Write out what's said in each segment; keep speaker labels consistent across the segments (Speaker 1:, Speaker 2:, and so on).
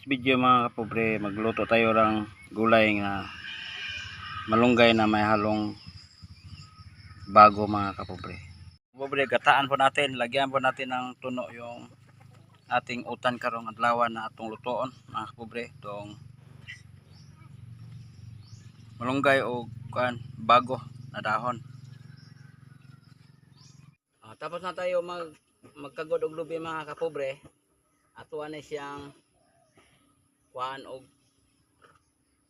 Speaker 1: This video mga kapobre, magluto tayo ng gulay na malunggay na may halong bago mga kapobre. Kapobre, gataan po natin, lagyan po natin ng tuno yung ating utan karong adlaw na atong lutoon mga kapobre. Itong malunggay o kuan bago na dahon. Ah, tapos na tayo mag magkagod og lubi mga kapobre. Ato na siyang kuan og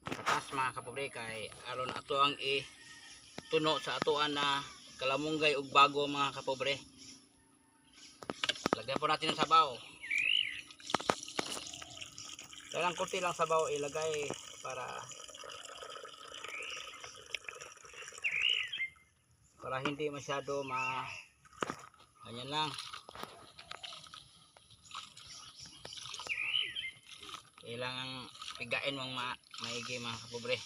Speaker 1: patas mga kapobre kay aron ato ang i tuno sa atoan na kalamunggay og bago mga kapobre. Lagyan po natin ng sabaw. Kailang kunti lang sabaw ilagay para para hindi masyado ma ganyan lang kailangan pigain mong ma maigi mga kapobre.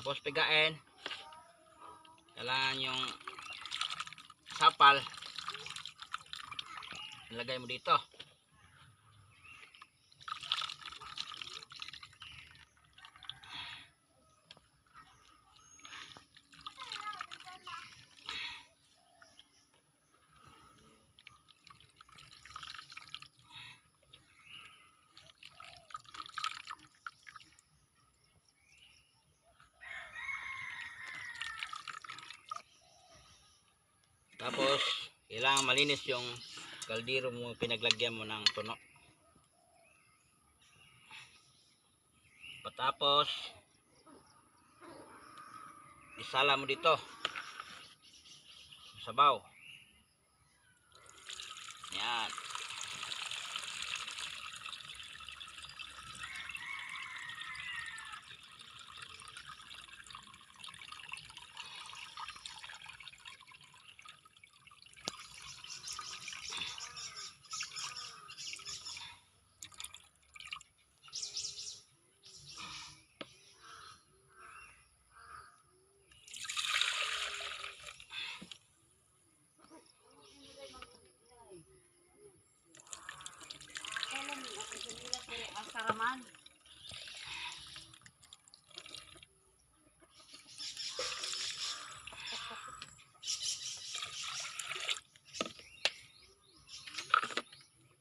Speaker 1: Tapos pigain. Kailangan yung sapal ilagay mo dito. Tapos kailangan malinis yung kaldero mo pinaglagyan mo ng tuno. Patapos isala mo dito. Sabaw. Yan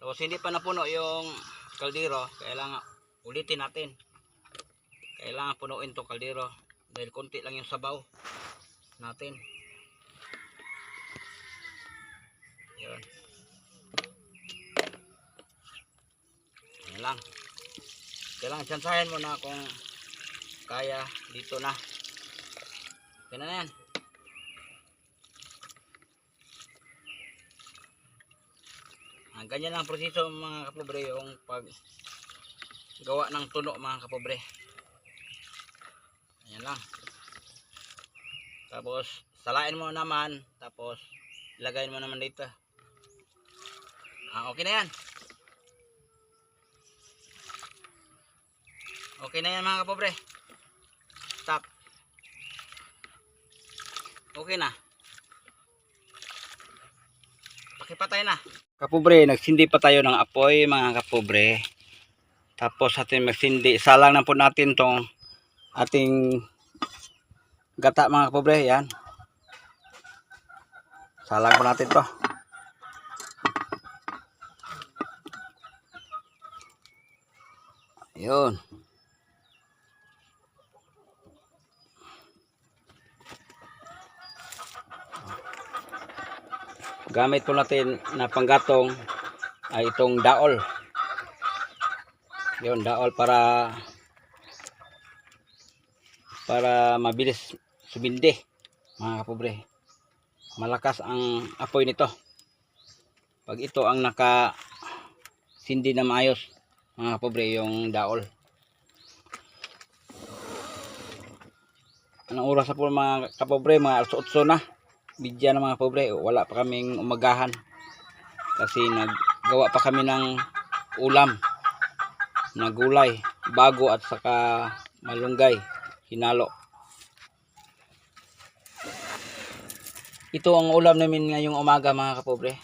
Speaker 1: tapos hindi pa napuno yung kaldero kailangan ulitin natin. Kailangan punuin to kaldero dahil konti lang yung sabaw natin. Yun. Yan lang. Kailangan tsansahin mo na kung kaya dito na. Okay na yan Ah, ganyan lang ang proseso mga kapobre yung pag gawa ng tuno mga kapobre. Ayan lang. Tapos salain mo naman. Tapos ilagay mo naman dito. Ah, okay na yan. Okay na yan mga kapobre. Stop. Okay na pakipatay na Kapobre, nagsindi pa tayo ng apoy mga kapobre. Tapos atin magsindi. Salang na po natin tong ating gata mga kapobre. Yan. Salang po natin to. Yun. Gamit po natin na panggatong ay itong daol. Yun daol para para mabilis sumindi mga kapobre. Malakas ang apoy nito. Pag ito ang naka sindi na maayos mga kapobre yung daol. Anong oras na po mga kapobre? Mga alas 8 na bidya ng mga pobre wala pa kaming umagahan kasi naggawa pa kami ng ulam na gulay, bago at saka malunggay, hinalo. Ito ang ulam namin ngayong umaga mga kapobre.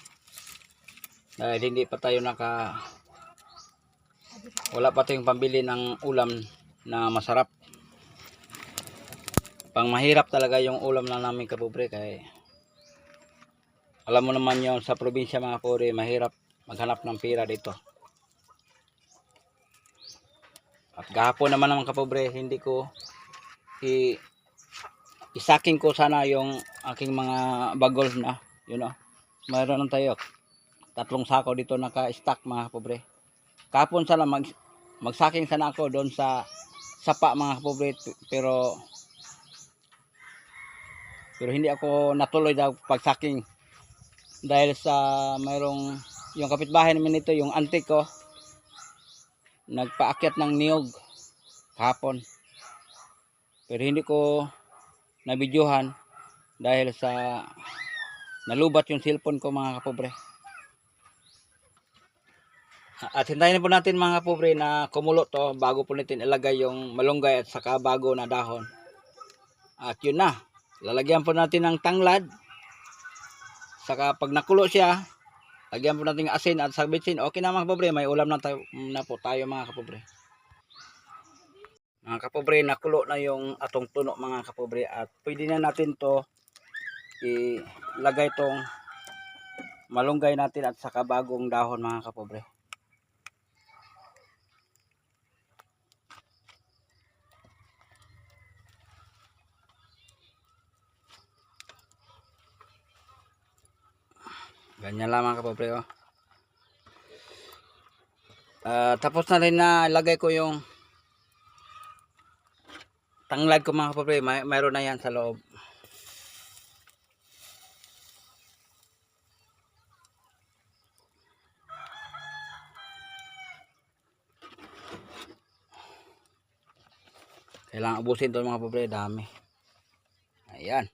Speaker 1: Dahil hindi pa tayo naka wala pa tayong pambili ng ulam na masarap. Pang mahirap talaga yung ulam na namin kapobre kaya alam mo naman yon sa probinsya mga kapobre mahirap maghanap ng pira dito. At gahapon naman mga kapobre hindi ko i isaking ko sana yung aking mga bagol na yun know, mayroon na tayo. Tatlong sako dito naka-stack mga kapobre. Kapon sana mag magsaking sana ako doon sa sapa mga kapobre pero pero hindi ako natuloy daw pagsaking dahil sa mayroong yung kapitbahay namin nito yung auntie ko nagpaakyat ng niyog kahapon. Pero hindi ko nabidyohan dahil sa nalubat yung cellphone ko mga kapobre. At hintayin po natin mga kapobre na kumulo to bago po natin ilagay yung malunggay at saka bago na dahon. At yun na lalagyan po natin ng tanglad saka pag nakulo siya lagyan po natin asin at sa bitsin okay na mga kapobre may ulam na, tayo, na po tayo mga kapobre. Mga kapobre nakulo na yung atong tuno mga kapobre at pwede na natin to ilagay tong malunggay natin at saka bagong dahon mga kapobre ganyan mga kapobre oh. Ah, tapos na rin na ilagay ko yung tanglad ko mga kapobre may, mayroon na yan sa loob. Kailangan ubusin to mga kapobre dami. Ayan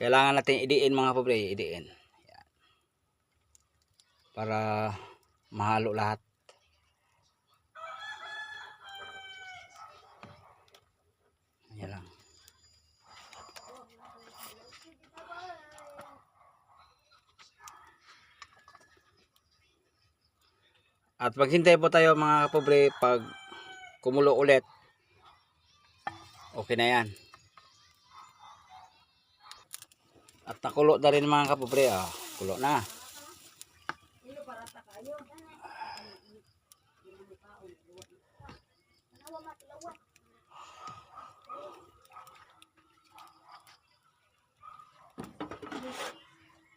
Speaker 1: kailangan natin idiin mga kapobre idiin ayan. para mahalo lahat lang. At maghintay po tayo mga kapobre pag kumulo ulit. Okay na yan. At nakulo na rin mga kapobre. Ah, kulo na.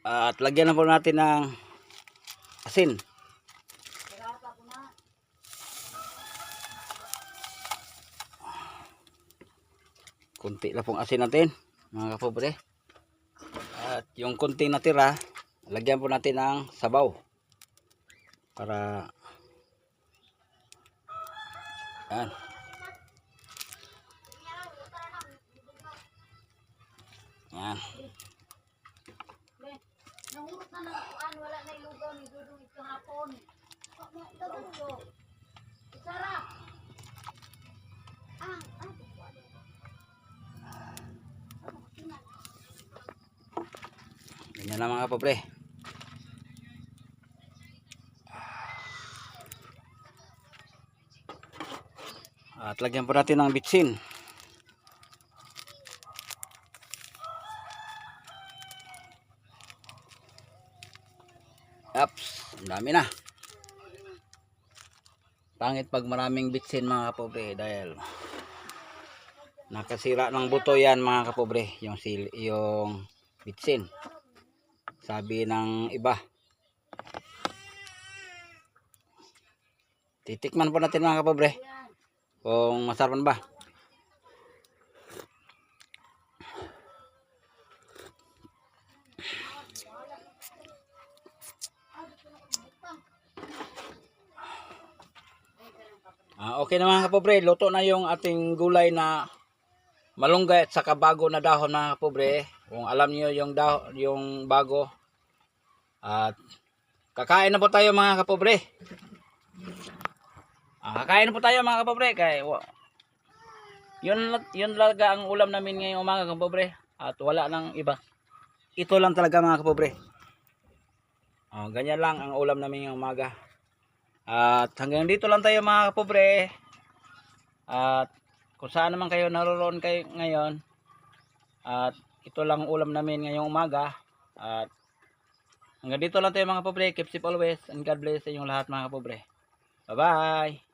Speaker 1: At lagyan na po natin ng asin. Kunti lang pong asin natin, mga kapobre. At yung kunting natira, lagyan po natin ng sabaw. Para Yan. Yan.
Speaker 2: Nahurot na ng kuan, wala na ilugaw ni Dudong ito hapon.
Speaker 1: Ganyan lang mga kapobre. At lagyan po natin ng bitsin. Ups, dami na. Pangit pag maraming bitsin mga kapobre dahil nakasira ng buto yan mga kapobre yung sil yung bitsin sabi ng iba. Titikman po natin mga kapobre. Kung masarap ba? Ah, okay na mga kapobre, luto na yung ating gulay na malunggay at saka bago na dahon mga kapobre. Kung alam niyo yung daw, yung bago at kakain na po tayo mga kapobre. Ah, kakain na po tayo mga kapobre kay yun yun talaga ang ulam namin ngayong umaga kapobre at wala nang iba. Ito lang talaga mga kapobre. Oh, ganyan lang ang ulam namin ngayong umaga. At hanggang dito lang tayo mga kapobre. At kung saan naman kayo naroon kayo ngayon. At ito lang ang ulam namin ngayong umaga. At hanggang dito lang tayo mga kapobre. Keep safe always and God bless sa inyong lahat mga kapobre. Bye bye.